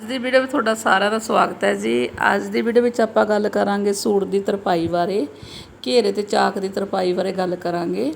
ਅੱਜ ਦੀ ਵੀਡੀਓ ਵਿੱਚ ਤੁਹਾਡਾ ਸਾਰਿਆਂ ਦਾ ਸਵਾਗਤ ਹੈ ਜੀ। ਅੱਜ ਦੀ ਵੀਡੀਓ ਵਿੱਚ ਆਪਾਂ ਗੱਲ ਕਰਾਂਗੇ ਸੂਟ ਦੀ ਤਰਪਾਈ ਬਾਰੇ, ਘੇਰੇ ਤੇ ਚਾਕ ਦੀ ਤਰਪਾਈ ਬਾਰੇ ਗੱਲ ਕਰਾਂਗੇ।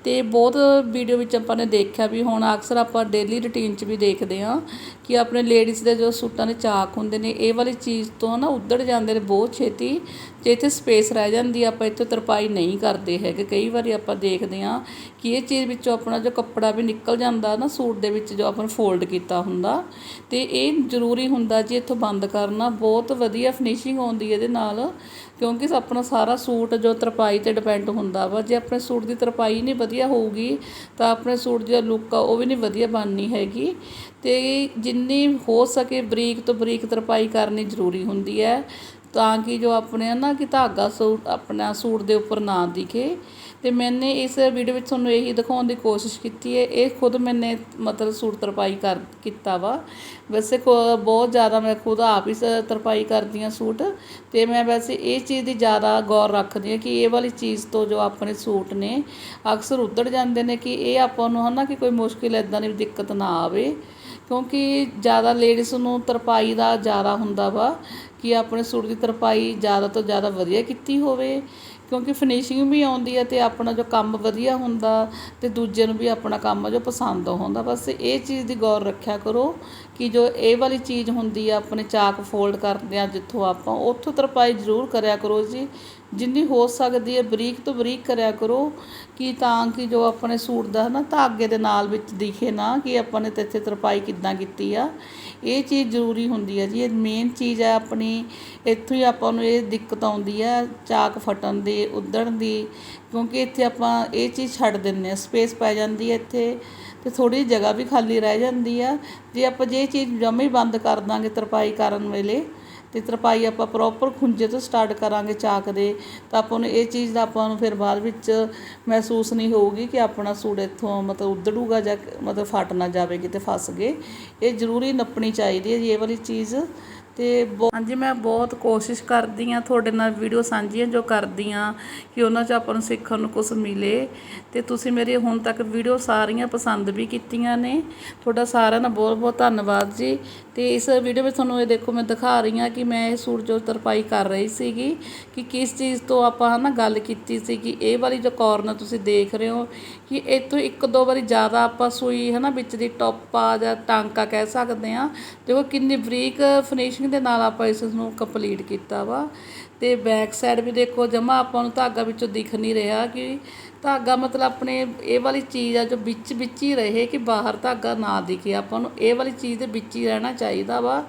ਅਤੇ ਬਹੁਤ ਵੀਡੀਓ ਵਿੱਚ ਆਪਾਂ ਨੇ ਦੇਖਿਆ ਵੀ ਹੁਣ ਅਕਸਰ ਆਪਾਂ ਡੇਲੀ ਰੂਟੀਨ 'ਚ ਵੀ ਦੇਖਦੇ ਹਾਂ ਕਿ ਆਪਣੇ ਲੇਡੀਜ਼ ਦੇ ਜੋ ਸੂਟਾਂ ਦੇ ਚਾਕ ਹੁੰਦੇ ਨੇ, ਇਹ ਵਾਲੀ ਚੀਜ਼ ਤੋਂ ਨਾ ਉੱਧੜ ਜਾਂਦੇ ਨੇ ਬਹੁਤ ਛੇਤੀ, ਜੇ ਇੱਥੇ ਸਪੇਸ ਰਹਿ ਜਾਂਦੀ ਆਪਾਂ ਇੱਥੇ ਤਰਪਾਈ ਨਹੀਂ ਕਰਦੇ ਹੈਗੇ। ਕਈ ਵਾਰੀ ਆਪਾਂ ਦੇਖਦੇ ਹਾਂ ਕਿ ਇਹ ਚੀਜ਼ ਵਿੱਚੋਂ ਆਪਣਾ ਜੋ ਕੱਪੜਾ ਵੀ ਨਿਕਲ ਜਾਂਦਾ ਨਾ ਸੂਟ ਦੇ ਵਿੱਚ ਜੋ ਆਪਾਂ ਫੋਲਡ ਕੀਤਾ ਹੁੰਦਾ ਅਤੇ ਇਹ ਜ਼ਰੂਰੀ ਹੁੰਦਾ ਜੀ ਇੱਥੋਂ ਬੰਦ ਕਰਨਾ। ਬਹੁਤ ਵਧੀਆ ਫਿਨਿਸ਼ਿੰਗ ਆਉਂਦੀ ਇਹਦੇ ਨਾਲ, ਕਿਉਂਕਿ ਆਪਣਾ ਸਾਰਾ ਸੂਟ ਜੋ ਤਰਪਾਈ ਤੇ ਡਿਪੈਂਡ ਹੁੰਦਾ ਵਾ, ਜੇ ਆਪਣੇ ਸੂਟ ਦੀ ਤਰਪਾਈ ਨਹੀਂ ਵਧੀਆ ਹੋਊਗੀ, ਤਾਂ ਆਪਣੇ ਸੂਟ ਦੀ ਲੁੱਕ ਆ, ਉਹ ਵੀ ਨਹੀਂ ਵਧੀਆ ਬਣਨੀ ਹੈਗੀ। ਅਤੇ ਜਿੰਨੀ ਹੋ ਸਕੇ ਬਰੀਕ ਤੋਂ ਬਰੀਕ ਤਰਪਾਈ ਕਰਨੀ ਜ਼ਰੂਰੀ ਹੁੰਦੀ ਹੈ। ਤਾਂ ਕਿ ਜੋ ਆਪਣੇ ਨਾ ਕਿ ਧਾਗਾ ਸੂਟ, ਆਪਣਾ ਸੂਟ ਦੇ ਉੱਪਰ ਨਾ ਦਿਖੇ। ਤੇ ਮੈਨੇ ਇਸ ਵੀਡੀਓ ਵਿੱਚ ਤੁਹਾਨੂੰ ਇਹੀ ਦਿਖਾਉਣ ਦੀ ਕੋਸ਼ਿਸ਼ ਕੀਤੀ ਹੈ, ਇਹ ਖੁਦ ਮੈਨੇ ਮਤਲਬ ਸੂਟ ਤਰਪਾਈ ਕਰ ਕੀਤਾ ਵਾ। ਵੈਸੇ ਖੁ- ਬਹੁਤ ਜ਼ਿਆਦਾ ਮੈਂ ਖੁਦ ਆਪ ਹੀ ਸ- ਤਰਪਾਈ ਕਰਦੀ ਹਾਂ ਸੂਟ, ਤੇ ਮੈਂ ਵੈਸੇ ਇਹ ਚੀਜ਼ ਦੀ ਜ਼ਿਆਦਾ ਗੌਰ ਰੱਖਦੀ ਹਾਂ ਕਿ ਇਹ ਵਾਲੀ ਚੀਜ਼ ਤੋਂ ਜੋ ਆਪਣੇ ਸੂਟ ਨੇ, ਅਕਸਰ ਉੱਧੜ ਜਾਂਦੇ ਨੇ ਕਿ ਇਹ ਆਪਾਂ ਨੂੰ ਹਨਾ ਕਿ ਕੋਈ ਮੁਸ਼ਕਿਲ ਇਦਾਂ ਦੀ ਦਿੱਕਤ ਨਾ ਆਵੇ। ਕਿਉਂਕਿ ਜ਼ਿਆਦਾ ਲੇਡੀਜ਼ ਨੂੰ ਤਰਪਾਈ ਦਾ ਜ਼ਿਆਦਾ ਹੁੰਦਾ ਵਾ ਕਿ ਆਪਣੇ ਸੂਟ ਦੀ ਤਰਪਾਈ ਜ਼ਿਆਦਾ ਤੋਂ ਜ਼ਿਆਦਾ ਵਧੀਆ ਕੀਤੀ ਹੋਵੇ, ਕਿਉਂਕਿ ਫਿਨਿਸ਼ਿੰਗ ਵੀ ਆਉਂਦੀ ਹੈ ਅਤੇ ਆਪਣਾ ਜੋ ਕੰਮ ਵਧੀਆ ਹੁੰਦਾ ਅਤੇ ਦੂਜੇ ਨੂੰ ਵੀ ਆਪਣਾ ਕੰਮ ਜੋ ਪਸੰਦ ਹੁੰਦਾ। ਬਸ ਇਹ ਚੀਜ਼ ਦੀ ਗੌਰ ਰੱਖਿਆ ਕਰੋ ਕਿ ਜੋ ਇਹ ਵਾਲੀ ਚੀਜ਼ ਹੁੰਦੀ ਆ, ਆਪਣੇ ਚਾਕ ਫੋਲਡ ਕਰਦੇ ਆ ਜਿੱਥੋਂ ਆਪਾਂ, ਉੱਥੋਂ ਤਰਪਾਈ ਜ਼ਰੂਰ ਕਰਿਆ ਕਰੋ ਜੀ। ਜਿੰਨੀ ਹੋ ਸਕਦੀ ਹੈ ਬਰੀਕ ਤੋਂ ਬਰੀਕ ਕਰਿਆ ਕਰੋ ਕਿ ਤਾਂ ਕਿ ਜੋ ਆਪਣੇ ਸੂਟ ਦਾ ਹੈ ਨਾ ਧਾਗੇ ਦੇ ਨਾਲ ਵਿੱਚ ਦਿਖੇ ਨਾ ਕਿ ਆਪਾਂ ਨੇ ਇੱਥੇ ਤਰਪਾਈ ਕਿੱਦਾਂ ਕੀਤੀ ਆ। ਇਹ ਚੀਜ਼ ਜ਼ਰੂਰੀ ਹੁੰਦੀ ਹੈ ਜੀ। ਇਹ ਮੇਨ ਚੀਜ਼ ਹੈ ਆਪਣੀ। ਇੱਥੋਂ ਹੀ ਆਪਾਂ ਨੂੰ ਇਹ ਦਿੱਕਤ ਆਉਂਦੀ ਹੈ ਚਾਕ ਫਟਣ ਦੀ, ਉਧੜਨ ਦੀ, ਕਿਉਂਕਿ ਇੱਥੇ ਆਪਾਂ ਇਹ ਚੀਜ਼ ਛੱਡ ਦਿੰਨੇ ਆ ਸਪੇਸ ਪੈ ਜਾਂਦੀ ਹੈ ਇੱਥੇ ਤੇ ਥੋੜੀ ਜਗ੍ਹਾ ਵੀ ਖਾਲੀ ਰਹਿ ਜਾਂਦੀ ਆ। ਜੇ ਆਪਾਂ ਜੇ ਚੀਜ਼ ਜਮੇ ਬੰਦ ਕਰ ਦਾਂਗੇ ਤਰਪਾਈ ਕਰਨ ਵੇਲੇ ਅਤੇ ਤਰਪਾਈ ਆਪਾਂ ਪ੍ਰੋਪਰ ਖੁੰਝੇ ਤੋਂ ਸਟਾਰਟ ਕਰਾਂਗੇ ਚਾਕ ਦੇ, ਤਾਂ ਆਪਾਂ ਨੂੰ ਇਹ ਚੀਜ਼ ਦਾ ਆਪਾਂ ਨੂੰ ਫਿਰ ਬਾਅਦ ਵਿੱਚ ਮਹਿਸੂਸ ਨਹੀਂ ਹੋਊਗੀ ਕਿ ਆਪਣਾ ਸੂਟ ਇੱਥੋਂ ਮਤਲਬ ਉਧੜੂਗਾ ਜਾਂ ਮਤਲਬ ਫਟ ਨਾ ਜਾਵੇ, ਕਿਤੇ ਫਸ ਗਏ। ਇਹ ਜ਼ਰੂਰੀ ਨੱਪਣੀ ਚਾਹੀਦੀ ਹੈ ਜੀ, ਇਹ ਵਾਲੀ ਚੀਜ਼ ਤੇ ਬਹੁ- ਹਾਂਜੀ, ਮੈਂ ਬਹੁਤ ਕੋਸ਼ਿਸ਼ ਕਰਦੀ ਆ ਤੁਹਾਡੇ ਨਾਲ ਵੀਡੀਓ ਸਾਂਝੀਆਂ ਜੋ ਕਰਦੀ ਆ ਕਿ ਉਹਨਾਂ 'ਚ ਆਪਾਂ ਨੂੰ ਸਿੱਖਣ ਨੂੰ ਕੁਝ ਮਿਲੇ। ਤੇ ਤੁਸੀਂ ਮੇਰੀ ਹੁਣ ਤੱਕ ਵੀਡੀਓ ਸਾਰੀਆਂ ਪਸੰਦ ਵੀ ਕੀਤੀਆਂ ਨੇ। ਤੁਹਾਡਾ ਸਾਰਿਆਂ ਦਾ ਬਹੁਤ ਬਹੁਤ ਧੰਨਵਾਦ ਜੀ। ਤੇ ਇਸ ਵੀਡੀਓ ਵਿੱਚ ਤੁਹਾਨੂੰ ਇਹ ਦੇਖੋ ਮੈਂ ਦਿਖਾ ਰਹੀ ਆ ਕਿ ਮੈਂ ਇਹ ਸੂਟ ਜੋ ਤਰਪਾਈ ਕਰ ਰਹੀ ਸੀਗੀ ਕਿ ਕਿਸ ਚੀਜ਼ ਤੋਂ ਆਪਾਂ ਹਨਾ ਗੱਲ ਕੀਤੀ ਸੀ ਕਿ ਇਹ ਵਾਲੀ ਜੋ ਕਾਰਨਰ ਤੁਸੀਂ ਦੇਖ ਰਹੇ ਹੋ ਕਿ ਇੱਥੋਂ ਇੱਕ ਦੋ ਵਾਰੀ ਜ਼ਿਆਦਾ ਆਪਾਂ ਸੂਈ ਹਨਾ ਵਿੱਚ ਦੀ ਟੋਪਾ ਜਾਂ ਟਾਂਕਾ ਕਹਿ ਸਕਦੇ ਆ ਦੇਖੋ ਕਿੰਨੀ ਬਰੀਕ ਫਿਨਿਸ਼ਿੰਗ ਦੇ ਨਾਲ ਆਪਾਂ ਇਸ ਨੂੰ ਕੰਪਲੀਟ ਕੀਤਾ ਵਾ। ਤੇ ਬੈਕ ਸਾਈਡ ਵੀ ਦੇਖੋ, ਜਮਾ ਆਪਾਂ ਨੂੰ ਧਾਗਾ ਵਿੱਚੋਂ ਦਿਖ ਨਹੀਂ ਰਿਹਾ ਕਿ ਧਾਗਾ ਮਤਲਬ ਆਪਣੇ ਇਹ ਵਾਲੀ ਚੀਜ਼ ਆ ਜੋ ਵਿੱਚ ਵਿੱਚ ਹੀ ਰਹੇ ਕਿ ਬਾਹਰ ਧਾਗਾ ਨਾ ਦਿਖੇ। ਆਪਾਂ ਨੂੰ ਇਹ ਵਾਲੀ ਚੀਜ਼ ਦੇ ਵਿੱਚ ਹੀ ਰਹਿਣਾ ਚਾਹੀਦਾ ਵਾ।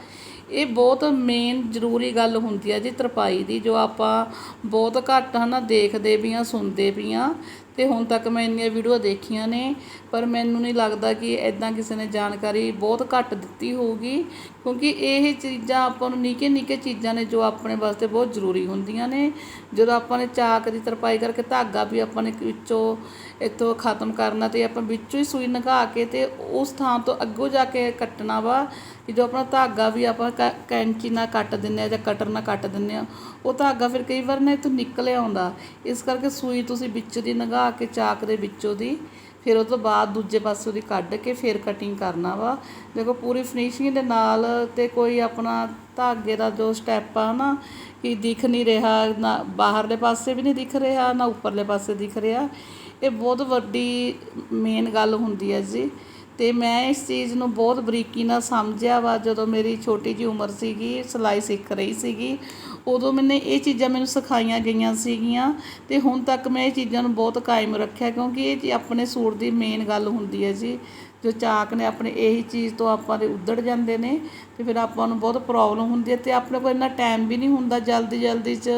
ਇਹ ਬਹੁਤ ਮੇਨ ਜ਼ਰੂਰੀ ਗੱਲ ਹੁੰਦੀ ਹੈ ਜੀ ਤਰਪਾਈ ਦੀ, ਜੋ ਆਪਾਂ ਬਹੁਤ ਘੱਟ ਹੈ ਨਾ ਦੇਖਦੇ ਵੀ ਹਾਂ ਸੁਣਦੇ ਵੀ ਹਾਂ ਅਤੇ ਹੁਣ ਤੱਕ ਮੈਂ ਇੰਨੀਆਂ ਵੀਡੀਓ ਦੇਖੀਆਂ ਨੇ, ਪਰ ਮੈਨੂੰ ਨਹੀਂ ਲੱਗਦਾ ਕਿ ਇੱਦਾਂ ਕਿਸੇ ਨੇ ਜਾਣਕਾਰੀ ਬਹੁਤ ਘੱਟ ਦਿੱਤੀ ਹੋਊਗੀ। ਕਿਉਂਕਿ ਇਹ ਚੀਜ਼ਾਂ ਆਪਾਂ ਨੂੰ ਨਿੱਕੇ ਨਿੱਕੇ ਚੀਜ਼ਾਂ ਨੇ ਜੋ ਆਪਣੇ ਵਾਸਤੇ ਬਹੁਤ ਜ਼ਰੂਰੀ ਹੁੰਦੀਆਂ ਨੇ। ਜਦੋਂ ਆਪਾਂ ਨੇ ਚਾਕ ਦੀ ਤਰਪਾਈ ਕਰਕੇ ਧਾਗਾ ਵੀ ਆਪਾਂ ਨੇ ਵਿੱਚੋਂ ਇੱਥੋਂ ਖਤਮ ਕਰਨਾ ਤੇ ਆਪਾਂ ਵਿੱਚੋਂ ਹੀ ਸੂਈ ਨਗਾ ਕੇ ਤੇ ਉਸ ਥਾਂ ਤੋਂ ਅੱਗੋਂ ਜਾ ਕੇ ਕੱਟਣਾ ਵਾ, ਕਿ ਜੋ ਆਪਣਾ ਧਾਗਾ ਵੀ ਆਪਾਂ ਕੈਂਚੀ ਨਾਲ ਕੱਟ ਦਿੰਦੇ ਆ ਜਾਂ ਕਟਰ ਨਾਲ ਕੱਟ ਦਿੰਦੇ ਆ, ਉਹ ਧਾਗਾ ਫਿਰ ਕਈ ਵਾਰ ਨਾ ਇੱਥੋਂ ਨਿਕਲ ਆਉਂਦਾ। ਇਸ ਕਰਕੇ ਸੂਈ ਤੁਸੀਂ ਵਿੱਚ ਦੀ ਲੰਘਾ ਕੇ ਚਾਕ ਦੇ ਵਿੱਚੋਂ ਦੀ, ਫਿਰ ਉਹ ਤੋਂ ਬਾਅਦ ਦੂਜੇ ਪਾਸੇ ਦੀ ਕੱਢ ਕੇ ਫਿਰ ਕਟਿੰਗ ਕਰਨਾ ਵਾ। ਦੇਖੋ ਪੂਰੀ ਫਿਨਿਸ਼ਿੰਗ ਦੇ ਨਾਲ ਤੇ ਕੋਈ ਆਪਣਾ ਧਾਗੇ ਦਾ ਜੋ ਸਟੈਪ ਆ ਨਾ, ਕਿ ਦਿਖ ਨਹੀਂ ਰਿਹਾ, ਨਾ ਬਾਹਰਲੇ ਪਾਸੇ ਵੀ ਨਹੀਂ ਦਿਖ ਰਿਹਾ, ਨਾ ਉੱਪਰਲੇ ਪਾਸੇ ਦਿਖ ਰਿਹਾ। ਇਹ ਬਹੁਤ ਵੱਡੀ ਮੇਨ ਗੱਲ ਹੁੰਦੀ ਹੈ ਜੀ। ਅਤੇ ਮੈਂ ਇਸ ਚੀਜ਼ ਨੂੰ ਬਹੁਤ ਬਰੀਕੀ ਨਾਲ ਸਮਝਿਆ ਵਾ, ਜਦੋਂ ਮੇਰੀ ਛੋਟੀ ਜਿਹੀ ਉਮਰ ਸੀਗੀ, ਸਿਲਾਈ ਸਿੱਖ ਰਹੀ ਸੀਗੀ, ਉਦੋਂ ਮੈਨੇ ਇਹ ਚੀਜ਼ਾਂ ਮੈਨੂੰ ਸਿਖਾਈਆਂ ਗਈਆਂ ਸੀਗੀਆਂ ਅਤੇ ਹੁਣ ਤੱਕ ਮੈਂ ਇਹ ਚੀਜ਼ਾਂ ਨੂੰ ਬਹੁਤ ਕਾਇਮ ਰੱਖਿਆ ਕਿਉਂਕਿ ਇਹ ਜੀ ਆਪਣੇ ਸੂਟ ਦੀ ਮੇਨ ਗੱਲ ਹੁੰਦੀ ਹੈ ਜੀ। ਜੋ ਚਾਕ ਨੇ ਆਪਣੇ ਇਹੀ ਚੀਜ਼ ਤੋਂ ਆਪਾਂ ਦੇ ਉੱਧੜ ਜਾਂਦੇ ਨੇ ਤੇ ਫਿਰ ਆਪਾਂ ਨੂੰ ਬਹੁਤ ਪ੍ਰੋਬਲਮ ਹੁੰਦੀ ਹੈ ਤੇ ਆਪਣੇ ਕੋਲ ਇੰਨਾ ਟਾਈਮ ਵੀ ਨਹੀਂ ਹੁੰਦਾ ਜਲਦੀ ਜਲਦੀ 'ਚ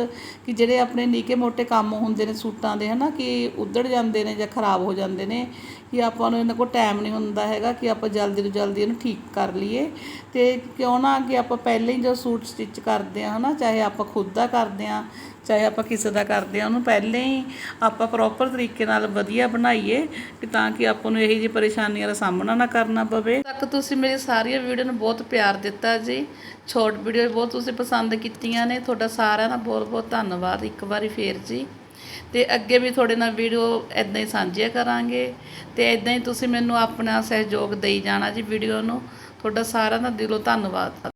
ਕਿ ਜਿਹੜੇ ਆਪਣੇ ਨਿੱਕੇ ਮੋਟੇ ਕੰਮ ਹੁੰਦੇ ਨੇ ਸੂਟਾਂ ਦੇ ਹਨਾ ਕਿ ਉੱਧੜ ਜਾਂਦੇ ਨੇ ਜਾਂ ਖਰਾਬ ਹੋ ਜਾਂਦੇ ਨੇ ਕਿ ਆਪਾਂ ਨੂੰ ਇਹਨਾਂ ਕੋਲ ਟਾਈਮ ਨਹੀਂ ਹੁੰਦਾ ਹੈਗਾ ਕਿ ਆਪਾਂ ਜਲਦੀ ਤੋਂ ਜਲਦੀ ਇਹਨੂੰ ਠੀਕ ਕਰ ਲਈਏ ਤੇ ਕਿਉਂ ਨਾ ਕਿ ਆਪਾਂ ਪਹਿਲਾਂ ਹੀ ਜੋ ਸੂਟ ਸਟਿਚ ਕਰਦੇ ਆ ਹਨਾ, ਚਾਹੇ ਆਪਾਂ ਖੁਦ ਦਾ ਕਰਦੇ ਆ ਚਾਹੇ ਆਪਾਂ ਕਿਸੇ ਦਾ ਕਰਦੇ ਆ ਉਹਨੂੰ ਪਹਿਲਾਂ ਹੀ ਆਪਾਂ ਪ੍ਰੋਪਰ ਤਰੀਕੇ ਨਾਲ ਵਧੀਆ ਬਣਾਈਏ ਕਿ ਤਾਂ ਕਿ ਆਪਾਂ ਨੂੰ ਇਹੋ ਜਿਹੀ ਪਰੇਸ਼ਾਨੀਆਂ ਦਾ ਸਾਹਮਣਾ ਨਾ ਕਰਨਾ ਪਵੇ। ਤੱਕ ਤੁਸੀਂ ਮੇਰੀ ਸਾਰੀਆਂ ਵੀਡੀਓ ਨੂੰ ਬਹੁਤ ਪਿਆਰ ਦਿੱਤਾ ਜੀ। ਛੋਟ ਵੀਡੀਓ ਬਹੁਤ ਤੁਸੀਂ ਪਸੰਦ ਕੀਤੀਆਂ ਨੇ। ਤੁਹਾਡਾ ਸਾਰਿਆਂ ਦਾ ਬਹੁਤ ਬਹੁਤ ਧੰਨਵਾਦ ਇੱਕ ਵਾਰੀ ਫੇਰ ਜੀ। ਤੇ ਅੱਗੇ ਵੀ ਤੁਹਾਡੇ ਨਾਲ ਵੀਡੀਓ ਇਦਾਂ ਹੀ ਸਾਂਝੀਆਂ ਕਰਾਂਗੇ। ਤੇ ਇਦਾਂ ਹੀ ਤੁਸੀਂ ਮੈਨੂੰ ਆਪਣਾ ਸਹਿਯੋਗ ਦੇਈ ਜਾਣਾ ਜੀ ਵੀਡੀਓ ਨੂੰ। ਤੁਹਾਡਾ ਸਾਰਿਆਂ ਦਾ ਦਿਲੋਂ ਧੰਨਵਾਦ।